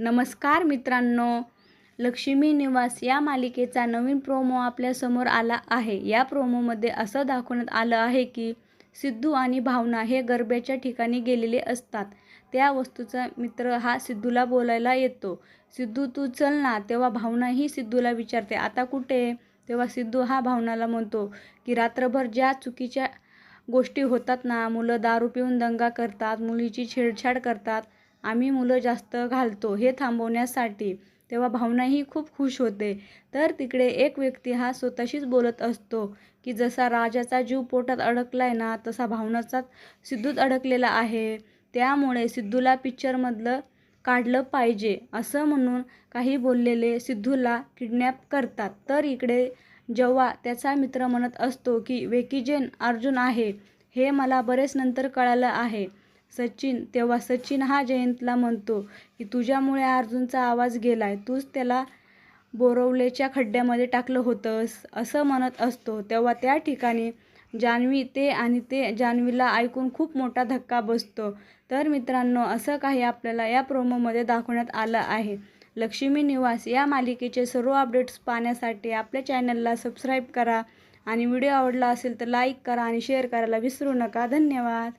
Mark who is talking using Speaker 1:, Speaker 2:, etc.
Speaker 1: नमस्कार मित्रांनो. लक्ष्मी निवास या मालिकेचा नवीन प्रोमो आपल्यासमोर आला आहे. या प्रोमोमध्ये असं दाखवण्यात आलं आहे की सिद्धू आणि भावना हे गरब्याच्या ठिकाणी गेलेले असतात. त्या वस्तूचा मित्र हा सिद्धूला बोलायला येतो. सिद्धू तू चल ना. तेव्हा भावनाही सिद्धूला विचारते. आता कुठे तेव्हा सिद्धू हा भावनाला म्हणतो की रात्रभर ज्या चुकीच्या गोष्टी होतात ना मुलं दारू पिऊन दंगा करतात मुलीची छेडछाड करतात आम्ही मुलं जास्त घालतो हे थांबवण्यासाठी. तेव्हा भावनाही खूप खुश होते. तर तिकडे एक व्यक्ती हा स्वतःशीच बोलत असतो की जसा राजाचा जीव पोटात अडकला आहे ना तसा भावनाचा सिद्धूत अडकलेला आहे. त्यामुळे सिद्धूला पिक्चरमधलं काढलं पाहिजे. असं म्हणून काही बोललेले सिद्धूला किडनॅप करतात. तर इकडे जेव्हा त्याचा मित्र म्हणत असतो की वेकीजेन अर्जुन आहे. हे मला बरेच नंतर कळालं आहे. सचिन तेव्हा सचिन हा जयंतला म्हणतो की तुझ्यामुळे अर्जुनचा आवाज गेलाय. तूच त्याला बोरवलेच्या खड्ड्यामध्ये टाकलं होतंस असं म्हणत असतो. तेव्हा त्या ठिकाणी जान्हवी ते आणि ते जान्हवीला ऐकून खूप मोठा धक्का बसतो. तर मित्रांनो असं काही आपल्याला या प्रोमोमध्ये दाखवण्यात आलं आहे. लक्ष्मी निवास या मालिकेचे सर्व अपडेट्स पाहण्यासाठी आपल्या चॅनलला सबस्क्राईब करा. आणि व्हिडिओ आवडला असेल तर लाईक करा आणि शेअर करायला विसरू नका. धन्यवाद.